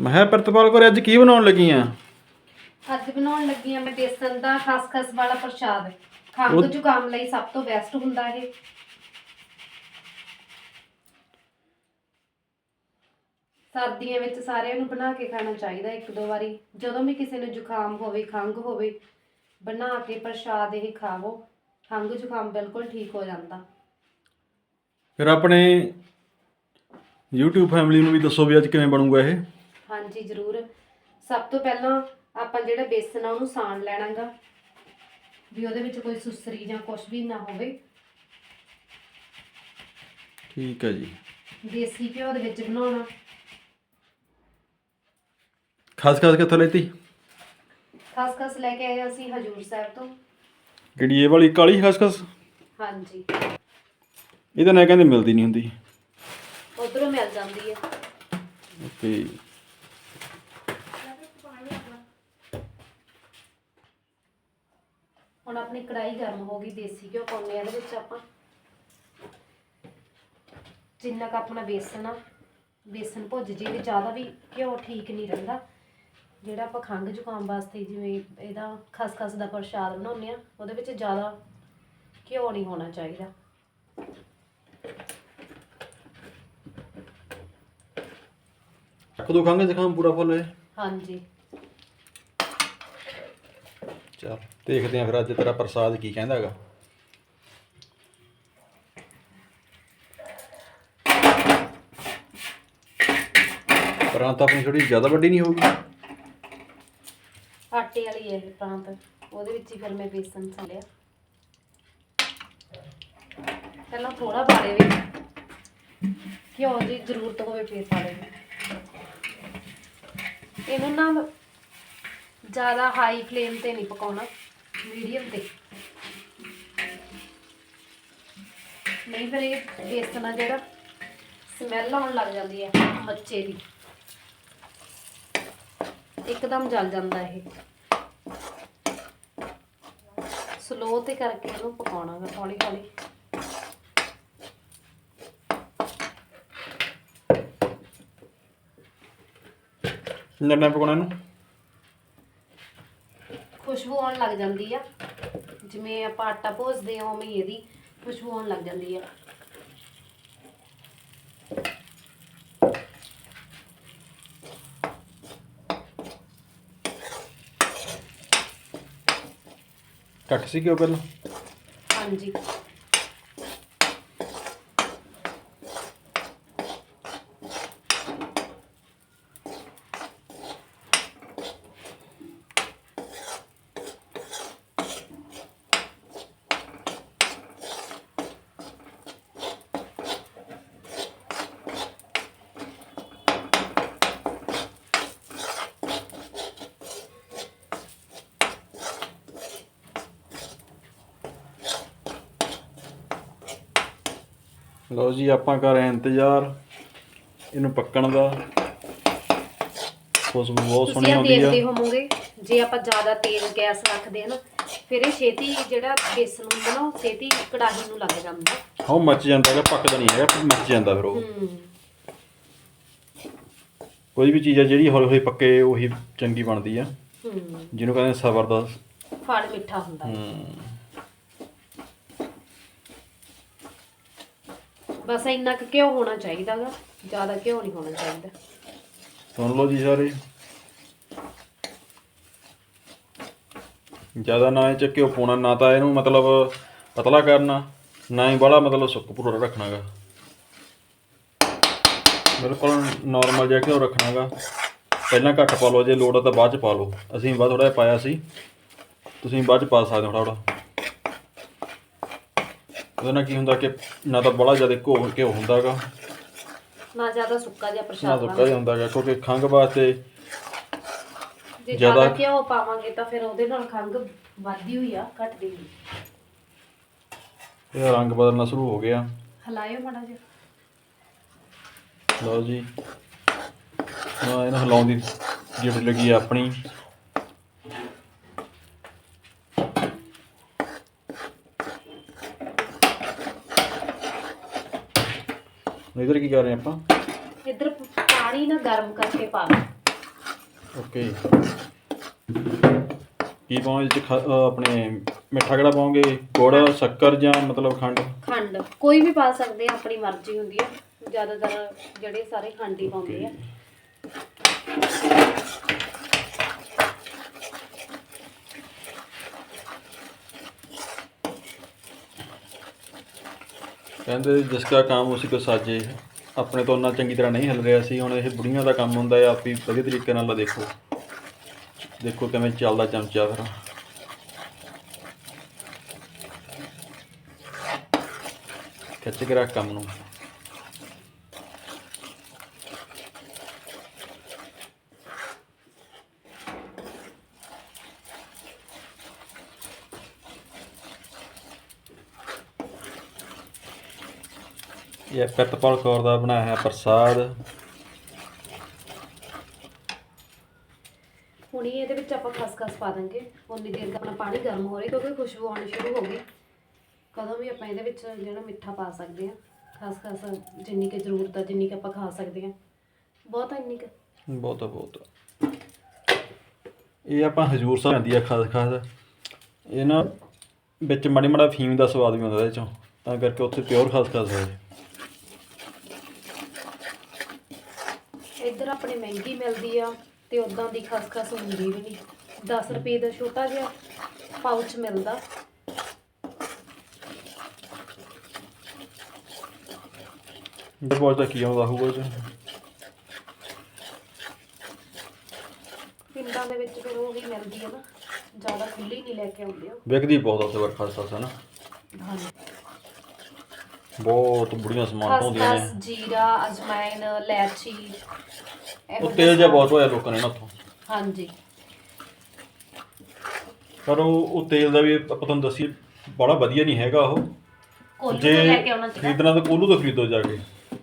ਮੈਂ ਕਿਹਾ ਪ੍ਰਿਤਪਾਲ ਕੋਰੇ ਅੱਜ ਕੀ ਬਣਾਉਣ ਲੱਗੀ ਆ ਅੱਜ ਬਣਾਉਣ ਲੱਗੀ ਆ ਮੈਂ ਬੇਸਨ ਦਾ ਖਸਖਸ ਵਾਲਾ ਪ੍ਰਸ਼ਾਦ। ਖੰਘ ਉਹ- ਜ਼ੁਕਾਮ ਲਈ ਸਭ ਤੋਂ ਬੈਸਟ ਹੁੰਦਾ ਇਹ। ਸਰਦੀਆਂ ਵਿੱਚ ਸਾਰਿਆਂ ਨੂੰ ਬਣਾ ਕੇ ਖਾਣਾ ਚਾਹੀਦਾ ਇੱਕ ਦੋ ਵਾਰੀ। ਜਦੋਂ ਵੀ ਕਿਸੇ ਨੂੰ ਜ਼ੁਕਾਮ ਹੋਵੇ ਖੰਘ ਹੋਵੇ ਬਣਾ ਕੇ ਪ੍ਰਸ਼ਾਦ ਇਹ ਖਾਵੋ ਖੰਘ ਜ਼ੁਕਾਮ ਬਿਲਕੁਲ ਠੀਕ ਹੋ ਜਾਂਦਾ। ਫਿਰ ਆਪਣੇ YouTube ਫੈਮਿਲੀ ਨੂੰ ਵੀ ਦੱਸੋ ਵੀ ਅੱਜ ਕਿਵੇਂ ਬਣੂਗਾ ਇਹ। ਹਾਂਜੀ ਜ਼ਰੂਰ। ਸਭ ਤੋਂ ਪਹਿਲਾਂ ਆਪਾਂ ਜਿਹੜਾ ਬੇਸਨ ਆ ਉਹਨੂੰ ਸਾਣ ਲੈਣਾਗਾ। ਵੀ ਉਹਦੇ ਵਿੱਚ ਕੋਈ ਸੁਸਰੀ ਜਾਂ ਕੁਝ ਵੀ ਨਾ ਹੋਵੇ। ਠੀਕ ਹੈ ਜੀ। ਦੇਸੀ ਘਿਓ ਦੇ ਵਿੱਚ ਬਣਾਉਣਾ। ਖਾਸ ਖਾਸ ਕਿੱਥੋਂ ਲੈਤੀ? ਖਸਖਸ ਲੈ ਕੇ ਆਏ ਅਸੀਂ ਹਜੂਰ ਸਾਹਿਬ ਤੋਂ। ਕਿਹੜੀ ਇਹ ਵਾਲੀ ਕਾਲੀ ਖਸਖਸ ਹਾਂਜੀ। ਇਹ ਤਾਂ ਨਾ ਕਹਿੰਦੇ ਮਿਲਦੀ ਨਹੀਂ ਹੁੰਦੀ। ਉਧਰੋਂ ਮਿਲ ਜਾਂਦੀ ਹੈ। ਓਕੇ। ਹੁਣ ਆਪਣੀ ਕੜਾਈ ਗਰਮ ਹੋ ਗਈ ਦੇਸੀ ਘਿਓ ਪਾਉਂਦੇ ਆ ਇਹਦੇ ਵਿੱਚ ਆਪਾਂ। ਜਿੰਨਾ ਕੁ ਆਪਣਾ ਬੇਸਨ ਆ ਬੇਸਨ ਭੁੱਜ ਜੇ ਤੇ ਜ਼ਿਆਦਾ ਵੀ ਘਿਓ ਠੀਕ ਨਹੀਂ ਰਹਿੰਦਾ। ਜਿਹੜਾ ਆਪਾਂ ਖੰਘ ਜ਼ੁਕਾਮ ਵਾਸਤੇ ਜਿਵੇਂ ਇਹਦਾ ਖਸਖਸ ਦਾ ਪ੍ਰਸ਼ਾਦ ਬਣਾਉਂਦੇ ਆ ਉਹਦੇ ਵਿੱਚ ਜ਼ਿਆਦਾ ਘਿਓ ਨਹੀਂ ਹੋਣਾ ਚਾਹੀਦਾ। ਕਦੋਂ ਖੰਘ ਜ਼ੁਕਾਮ ਪੂਰਾ ਫੁੱਲ ਹੈ ਹਾਂਜੀ। ਚਲ, ਦੇਖਦੇ ਆਂ ਫਿਰ ਅੱਜ ਤੇਰਾ ਪ੍ਰਸਾਦ ਕੀ ਕਹਿੰਦਾ ਹੈਗਾ। ਪਰਾਂਤ ਆਪਣੀ ਥੋੜੀ ਜ਼ਿਆਦਾ ਵੱਡੀ ਨਹੀਂ ਹੋਊਗੀ। ਆਟੇ ਵਾਲੀ ਹੈ ਇਹ ਪ੍ਰਾਂਤ ਉਹਦੇ ਵਿੱਚ ਹੀ ਫਿਰ ਮੈਂ ਬੇਸਨ ਸਾਲਿਆ ਪਹਿਲਾਂ ਥੋੜਾ ਪਾ ਦੇਵੇ ਘਿਓ ਦੀ ਜ਼ਰੂਰਤ ਹੋਵੇ ਫੇਰ ਪਾ ਦੇਵੇ ਇਹਨੂੰ ਨਾ ਜ਼ਿਆਦਾ ਹਾਈ ਫਲੇਮ ਤੇ ਨਹੀਂ ਪਕਾਉਣਾ ਮੀਡੀਅਮ ਤੇ। ਨਹੀਂ ਫਿਰ ਇਹ ਬੇਸਨ ਆ ਜਿਹੜਾ ਸਮੈਲ ਆਉਣ ਲੱਗ ਜਾਂਦੀ ਹੈ ਮੱਚੇ ਦੀ। ਇੱਕਦਮ ਜਲ ਜਾਂਦਾ ਇਹ। ਸਲੋ ਤੇ ਕਰਕੇ ਇਹਨੂੰ ਪਕਾਉਣਾ ਹੈ ਹੌਲੀ ਹੌਲੀ। ਕਿੰਨਾ ਪਕਾਉਣਾ ਇਹਨੂੰ? ਖੁਸ਼ਬੂ ਆਉਣ ਲੱਗ ਜਾਂਦੀ ਆ। ਜਿਵੇਂ ਆਪਾਂ ਆਟਾ ਭੁੱਜਦੇ ਹਾਂ ਉਵੇਂ ਇਹਦੀ ਖੁਸ਼ਬੂ ਆਉਣ ਲੱਗ ਜਾਂਦੀ ਆ। ਘੱਟ ਸੀ ਕਿਉਂ ਪਹਿਲਾਂ? ਹਾਂਜੀ। ਲਓ ਜੀ ਆਪਾਂ ਕਰ ਰਹੇ ਇੰਤਜ਼ਾਰ। ਇਹਨੂੰ ਪੱਕਣ ਦਾ। ਖੁਸ਼ਬੂ ਬਹੁਤ ਸੋਹਣੀ ਆਉਂਦੀ ਦੇਖਦੇ ਆ ਹੋਵੋਗੇ ਜੇ ਆਪਾਂ ਜ਼ਿਆਦਾ ਤੇਲ ਗੈਸ ਰੱਖਦੇ ਹਾਂ ਨਾ ਫਿਰ ਇਹ ਛੇਤੀ ਜਿਹੜਾ ਬੇਸਨ ਹੁੰਦਾ ਨਾ ਉਹ ਛੇਤੀ ਕੜਾਹੀ ਨੂੰ ਲੱਗ ਜਾਂਦਾ। ਹਾਂ ਮੱਚ ਜਾਂਦਾ ਹੈਗਾ ਪੱਕਦਾ ਨਹੀਂ ਹੈਗਾ ਮੱਚ ਜਾਂਦਾ ਫਿਰ ਉਹ। ਕੋਈ ਵੀ ਚੀਜ਼ ਆ ਜਿਹੜੀ ਹੌਲੀ ਹੌਲੀ ਪੱਕੇ ਉਹੀ ਚੰਗੀ ਬਣਦੀ ਆ। ਜਿਹਨੂੰ ਕਹਿੰਦੇ ਸਬਰ ਦਾ ਫਲ ਮਿੱਠਾ ਹੁੰਦਾ। ਹੈ। ਬਸ ਇੰਨਾ ਕੁ ਘਿਓ ਹੋਣਾ ਚਾਹੀਦਾਗਾ ਜ਼ਿਆਦਾ ਘਿਓ ਨਹੀਂ ਹੋਣਾ ਚਾਹੀਦਾ। ਸੁਣ ਲਓ ਜੀ ਸਾਰੇ। ਜ਼ਿਆਦਾ ਨਾ ਇਹ ਚ ਘਿਓ ਪਾਉਣਾ, ਨਾ ਤਾਂ ਇਹਨੂੰ ਮਤਲਬ ਪਤਲਾ ਕਰਨਾ, ਨਾ ਹੀ ਬੜਾ ਮਤਲਬ ਸੁੱਕ ਪੂਰਾ ਰੱਖਣਾਗਾ ਬਿਲਕੁਲ ਨਾਰਮਲ ਜਿਹਾ ਘਿਓ ਰੱਖਣਾਗਾ ਪਹਿਲਾਂ ਘੱਟ ਪਾ ਲਓ, ਜੇ ਲੋੜ ਆ ਤਾਂ ਬਾਅਦ ਚ ਪਾ ਲਓ। ਅਸੀਂ ਬਾਅਦ ਥੋੜਾ ਜਿਹਾ ਪਾਇਆ ਸੀ। ਤੁਸੀਂ ਬਾਅਦ ਚ ਪਾ ਸਕਦੇ ਹੋ ਥੋੜਾ ਥੋੜਾ ਉਹਦੇ ਨਾਲ ਕੀ ਹੁੰਦਾ ਕਿ ਨਾ ਤਾਂ ਬੜਾ ਜ਼ਿਆਦਾ ਘਿਓ ਘਿਓ ਹੁੰਦਾਗਾ ਨਾ ਜ਼ਿਆਦਾ ਸੁੱਕਾ ਜਿਹਾ ਨਾ ਪ੍ਰਸ਼ਾਦ ਸੁੱਕਾ ਜਿਹਾ ਹੁੰਦਾਗਾ ਕਿਉਂਕਿ ਖੰਘ ਵਾਸਤੇ ਜੇ ਜ਼ਿਆਦਾ- ਜ਼ਿਆਦਾ ਘਿਓ ਪਾਵਾਂਗੇ ਤਾਂ ਫਿਰ ਉਹਦੇ ਨਾਲ ਖੰਘ ਵੱਧਦੀ ਹੋਈ ਆ ਘਟਦੀ ਨਹੀਂ ਇਹਦਾ ਰੰਗ ਬਦਲਣਾ ਸ਼ੁਰੂ ਹੋ ਗਿਆ। ਹਲਾਇਓ ਮਾੜਾ ਜਿਹਾ। ਲਓ ਜੀ। ਨਾ ਇਹਨਾਂ ਹਿਲਾਉਣ ਦੀ ਜਿਹੜੀ ਲੱਗੀ ਆ ਆਪਣੀ। ਇਧਰ ਕੀ ਕਰ ਰਹੇ ਆਪਾਂ? ਇੱਧਰ ਪਾਣੀ ਨਾ ਗਰਮ ਕਰਕੇ ਪਾ ਲਓ। ਓਕੇ। ਕੀ ਖ- ਅਹ ਆਪਣੇ ਮਿੱਠਾ ਕਿਹੜਾ ਪਾਉਂਗੇ ਗੁੜ ਸ਼ੱਕਰ ਜਾਂ ਮਤਲਬ ਖੰਡ? ਖੰਡ। ਕੋਈ ਵੀ ਪਾ ਸਕਦੇ ਆ ਆਪਣੀ ਮਰਜ਼ੀ ਹੁੰਦੀ ਆ। ਜ਼ਿਆਦਾਤਰ ਜਿਹੜੇ ਸਾਰੇ ਖੰਡ ਹੀ ਪਾਉਂਦੇ ਆ। ਕਹਿੰਦੇ ਜਿਸ ਦਾ ਕੰਮ ਉਸੇ ਕੋ ਸਾਜੇ, ਆਪਣੇ ਤੋਂ ਉਹਨਾਂ ਚੰਗੀ ਤਰ੍ਹਾਂ ਨਹੀਂ ਹਿੱਲ ਰਿਹਾ ਸੀ, ਹੁਣ ਇਹ ਬੁੜੀਆਂ ਦਾ ਕੰਮ ਹੁੰਦਾ ਹੈ, ਆਪ ਹੀ ਵਧੀਆ ਤਰੀਕੇ ਨਾਲ ਦੇਖੋ। ਦੇਖੋ ਕਿਵੇਂ ਚੱਲਦਾ ਚਮਚਾ ਫਿਰ। ਖਿੱਚ ਕੇ ਰੱਖ ਕੰਮ ਨੂੰ। ਇਹ ਪ੍ਰਿਤਪਾਲ ਕੌਰ ਦਾ ਬਣਾਇਆ ਹੈ ਪ੍ਰਸਾਦ। ਹੁਣ ਇਹਦੇ ਵਿੱਚ ਆਪਾਂ ਖਸਖਸ ਪਾ ਦਾਂਗੇ। ਉਨੀ ਦੇਰ ਤੱਕ ਆਪਣਾ ਪਾਣੀ ਗਰਮ ਹੋ ਰਿਹਾ ਕਿਉਂਕਿ ਖੁਸ਼ਬੂ ਆਉਣੀ ਸ਼ੁਰੂ ਹੋ ਗਈ। ਕਦੋਂ ਵੀ ਆਪਾਂ ਇਹਦੇ ਵਿੱਚ ਜਿਹੜਾ ਮਿੱਠਾ ਪਾ ਸਕਦੇ ਆ ਖਸਖਸ ਜਿੰਨੀ ਕਿ ਜ਼ਰੂਰਤ ਆ ਜਿੰਨੀ ਕਿ ਆਪਾਂ ਖਾ ਸਕਦੇ ਆ ਬਹੁਤ ਇੰਨੀ ਕੁ। ਬਹੁਤ ਬਹੁਤ। ਇਹ ਆਪਾਂ ਹਜੂਰ ਸਾਹਿਬ ਆਂਦੀ ਆ ਖਾਸ ਖਾਸ ਇਹ ਨਾ ਵਿੱਚ ਮਾੜੀ ਮਾੜਾ ਫੀਮ ਦਾ ਸਵਾਦ ਵੀ ਆਉਂਦਾ ਇਹਦੇ ਚੋਂ। ਤਾਂ ਕਰਕੇ ਉੱਥੇ ਪਿਓਰ ਖਾਸ ਖਾਸ ਹੈ ਇੱਧਰ ਆਪਣੇ ਮਹਿੰਗੀ ਮਿਲਦੀ ਆ ਤੇ ਉਦਾਂ ਦੀ ਖਸਖਸ ਹੁੰਦੀ ਵੀ ਨਹੀਂ 10 ਰੁਪਏ ਦਾ ਛੋਟਾ ਜਿਹਾ ਪਾਊਚ ਮਿਲਦਾ। ਬਹੁਤ ਦਾ ਕੀ ਆਉਂਦਾ ਹੋਊਗਾ 'ਚ? ਪਿੰਡਾਂ ਦੇ ਵਿੱਚ ਫਿਰ ਉਹ ਵੀ ਮਿਲਦੀ ਆ ਨਾ। ਜ਼ਿਆਦਾ ਖੁੱਲੀ ਨਹੀਂ ਲੈ ਕੇ ਆਉਂਦੇ ਉਹ। ਵਿਕਦੀ ਬਹੁਤ ਉੱਥੇ ਵਰ ਖਾਸ ਖਾਸ ਹੈ ਨਾ? ਬਹੁਤ ਬੁੜੀਆਂ ਸਮਾਨ ਪਾਉਂਦੀਆਂ ਖਸਖਸ ਨੇ। ਜੀਰਾ ਅਜਵਾਇਨ ਇਲਾਇਚੀ ਇਹੋ ਉਹ ਤੇਲ ਜਿਹਾ ਬਹੁਤ ਹੋਇਆ ਲੋਕਾਂ ਨੇ ਨਾ ਉੱਥੋਂ। ਹਾਂਜੀ। ਪਰ ਉਹ ਉਹ ਤੇਲ ਦਾ ਵੀ ਆਪਾਂ ਤੁਹਾਨੂੰ ਦੱਸੀਏ ਬੜਾ ਵਧੀਆ ਨਹੀਂ ਹੈਗਾ ਉਹ। ਕੋਲੂ ਜੇ ਤੋਂ ਲੈ ਕੇ ਆਉਣਾ ਚਾਹੀਦਾ ਖਰੀਦਣਾ ਤਾਂ ਕੋਲੂ ਤੋਂ ਖਰੀਦੋ ਜਾ ਕੇ।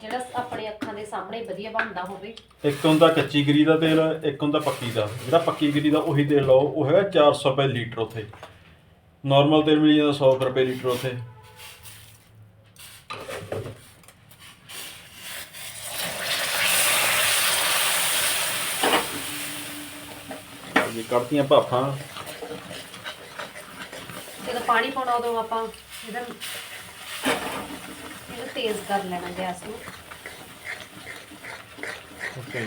ਜਿਹੜਾ ਆਪਣੇ ਅੱਖਾਂ ਦੇ ਸਾਹਮਣੇ ਵਧੀਆ ਬਣਦਾ ਹੋਵੇ। ਇੱਕ ਹੁੰਦਾ ਕੱਚੀ ਗਰੀ ਦਾ ਤੇਲ ਇੱਕ ਹੁੰਦਾ ਪੱਕੀ ਦਾ। ਜਿਹੜਾ ਪੱਕੀ ਗਰੀ ਦਾ ਉਹੀ ਤੇਲ ਲਓ ਉਹ ਹੈਗਾ 400 ਰੁਪਏ ਲੀਟਰ ਉੱਥੇ। ਨਾਰਮਲ ਤੇਲ ਮਿਲ ਜਾਂਦਾ 100 ਰੁਪਏ ਲੀਟਰ ਉੱਥੇ। ਇਹ ਕੱਢਤੀਆਂ ਭਾਫਾਂ। ਜਦੋਂ ਪਾਣੀ ਪਾਉਣਾ ਉਦੋਂ ਆਪਾਂ ਇਹਦਾ ਇਹਨੂੰ ਤੇਜ਼ ਕਰ ਲੈਣਾ ਗੈਸ ਨੂੰ। ਓਕੇ।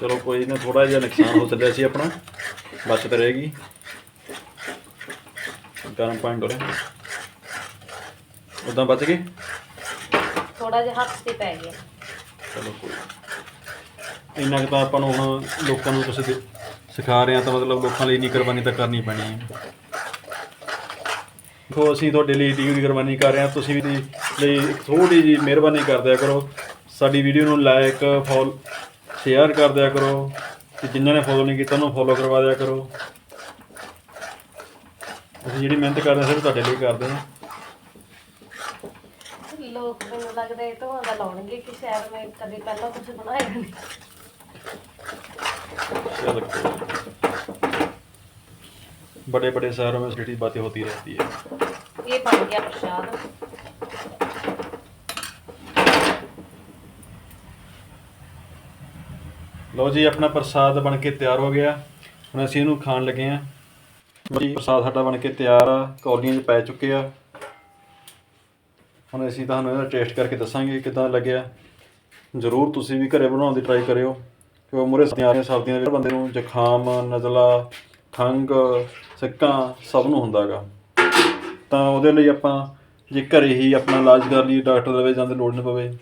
ਚਲੋ ਕੋਈ ਨਾ ਥੋੜਾ ਜਿਹਾ ਨੁਕਸਾਨ ਹੋ ਚੱਲਿਆ ਸੀ ਆਪਣਾ। ਬਚਤ ਰਹੇਗੀ ਗਰਮ ਪਾਣੀ ਡੋਲੇ ਉਦਾਂ ਬਚ ਗਏ ਥੋੜਾ ਜਿਹਾ ਹੱਥ ਤੇ ਪੈ ਗਿਆ। ਚਲੋ ਕੋਈ ਇੰਨਾ ਕੁ ਤਾਂ ਆਪਾਂ ਨੂੰ ਹੁਣ ਲੋਕਾਂ ਨੂੰ ਕੁਝ ਦੇ- ਸਿਖਾ ਰਹੇ ਆ ਤਾਂ ਮਤਲਬ ਲੋਕਾਂ ਲਈ ਇੰਨੀ ਕੁਰਬਾਨੀ ਤਾਂ ਕਰਨੀ ਪੈਣੀ ਹੈ। ਦੇਖੋ ਅਸੀਂ ਤੁਹਾਡੇ ਲਈ ਏਡੀ ਦੀ ਕੁਰਬਾਨੀ ਕਰ ਰਹੇ ਹਾਂ। ਤੁਸੀਂ ਵੀ ਦੀ ਲਈ ਥੋੜੀ ਜੀ ਮਿਹਰਬਾਨੀ ਕਰ ਦਿਆ ਕਰੋ। ਸਾਡੀ ਵੀਡੀਓ ਨੂੰ ਲਾਈਕ ਫੋਲ ਸ਼ੇਅਰ ਕਰ ਦਿਆ ਕਰੋ। ਤੇ ਜਿਨ੍ਹਾਂ ਨੇ ਫੋਲੋ ਨਹੀਂ ਕੀਤਾ ਉਹਨੂੰ ਫੋਲੋ ਕਰਵਾ ਦਿਆ ਕਰੋ ਅਸੀਂ ਜਿਹੜੀ ਮਿਹਨਤ ਕਰਦੇ ਹਾਂ ਸਿਰਫ ਤੁਹਾਡੇ ਲਈ ਕਰਦੇ ਹਾਂ ਲੋਕ ਮੈਨੂੰ ਲੱਗਦਾ ਇਹ ਤੋਂ ਦਾ ਲਾਉਣਗੇ ਕਿ ਸ਼ਾਇਦ ਮੈਂ ਕਦੇ ਪਹਿਲਾਂ ਕੁਝ ਬਣਾਇਆ ਨਹੀਂ चलो बड़े बड़े शहरों में सिटी बातें होती रहती है ਇਹ ਬਣ ਗਿਆ ਪ੍ਰਸ਼ਾਦ ਲਓ ਜੀ, ਆਪਣਾ ਪ੍ਰਸਾਦ ਬਣ ਕੇ ਤਿਆਰ ਹੋ ਗਿਆ। ਹੁਣ ਅਸੀਂ ਇਹਨੂੰ ਖਾਣ ਲੱਗੇ ਹਾਂ। ਜੀ, ਪ੍ਰਸਾਦ ਸਾਡਾ ਬਣ ਕੇ ਤਿਆਰ ਆ, ਕੌਲੀਆਂ 'ਚ ਪੈ ਚੁੱਕੇ ਆ। ਹੁਣ ਅਸੀਂ ਤੁਹਾਨੂੰ ਇਹਦਾ ਟੇਸਟ ਕਰਕੇ ਦੱਸਾਂਗੇ ਕਿਦਾਂ ਲੱਗਿਆ। ਜ਼ਰੂਰ ਤੁਸੀਂ ਵੀ ਘਰੇ ਬਣਾਉਣ ਦੀ ਟਰਾਈ ਕਰਿਓ। ਕਿਉਂਕਿ ਮੁਰੇ ਸਰਦੀਆਂ ਆ ਸਰਦੀਆਂ ਦੇ ਬੰਦੇ ਨੂੰ ਜ਼ੁਕਾਮ, ਨਜ਼ਲਾ ਖੰਗ ਸਿੱਕਾ, ਸਭ ਨੂੰ ਹੁੰਦਾਗਾ ਤਾਂ ਉਹਦੇ ਲਈ ਆਪਾਂ ਜੇ ਘਰੇ ਹੀ ਆਪਣਾ ਇਲਾਜ ਕਰ ਲਈ ਡਾਕਟਰ ਦੇ ਵਿੱਚ ਜਾਂਦੇ ਲੋੜ ਨਹੀਂ ਪਵੇ।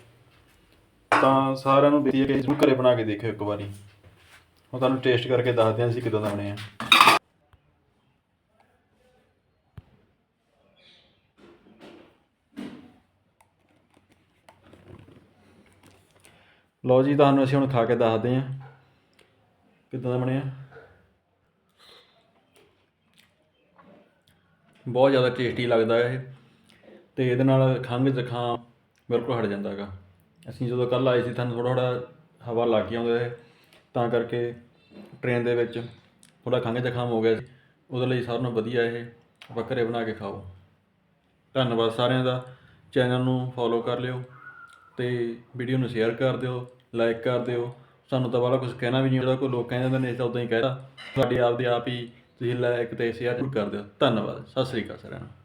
ਤਾਂ ਸਾਰਿਆਂ ਨੂੰ ਬੇਨਤੀ ਹੈ ਕਿ ਜ਼ਰੂਰ ਘਰੇ ਬਣਾ ਕੇ ਦੇਖਿਓ ਇੱਕ ਵਾਰੀ। ਹੁਣ ਤੁਹਾਨੂੰ ਟੇਸਟ ਕਰਕੇ ਦੱਸਦੇ ਹਾਂ ਅਸੀਂ ਕਿਦਾਂ ਦਾ ਬਣਿਆ। ਲਓ ਜੀ, ਤੁਹਾਨੂੰ ਅਸੀਂ ਹੁਣ ਖਾ ਕੇ ਦੱਸਦੇ ਹਾਂ ਕਿਦਾਂ ਦਾ ਬਣਿਆ। ਬਹੁਤ ਜ਼ਿਆਦਾ ਟੇਸਟੀ ਲੱਗਦਾ ਇਹ। ਤੇ ਇਹਦੇ ਨਾਲ ਖੰਘ ਜ਼ੁਕਾਮ ਬਿਲਕੁਲ ਹਟ ਜਾਂਦਾ ਹੈਗਾ ਅਸੀਂ ਜਦੋਂ ਕੱਲ ਆਏ ਸੀ, ਤੁਹਾਨੂੰ ਥੋੜਾ ਥੋੜਾ ਹਵਾ ਲੱਗ ਗਿਆ ਹੁੰਦਾ ਹੈ ਤਾਂ ਕਰਕੇ ਟ੍ਰੇਨ ਦੇ ਵਿੱਚ ਥੋੜਾ ਖੰਘ ਜ਼ੁਕਾਮ ਹੋ ਗਿਆ ਸੀ। ਉਹਦੇ ਲਈ ਸਾਰਿਆਂ ਨੂੰ ਵਧੀਆ ਇਹ ਆਪਾਂ ਬਣਾ ਕੇ ਖਾਓ। ਧੰਨਵਾਦ ਸਾਰਿਆਂ ਦਾ। ਚੈਨਲ ਨੂੰ ਫੋਲੋ ਕਰ ਲਿਓ ਤੇ ਵੀਡੀਓ ਨੂੰ ਸ਼ੇਅਰ ਕਰ ਦਿਓ ਲਾਈਕ ਕਰ ਦਿਓ। ਸਾਨੂੰ ਤਾਂ ਵਾਲਾ ਕੁਝ ਕਹਿਣਾ ਵੀ ਨਹੀਂ ਹੁੰਦਾ ਕੋਈ ਲੋਕ ਕਹਿੰਦੇ ਨੇ ਤਾਂ ਉਦਾਂ ਹੀ ਕਹਿਦਾ ਤੁਹਾਡੀ ਆਪ ਦੀ ਆਪ ਹੀ ਤੁਸੀਂ ਲਾਈਕ ਤੇ ਸ਼ੇਅਰ ਕਰ ਦਿਓ। ਧੰਨਵਾਦ। ਸਤਿ ਸ੍ਰੀ ਅਕਾਲ ਸਾਰਿਆਂ ਨੂੰ।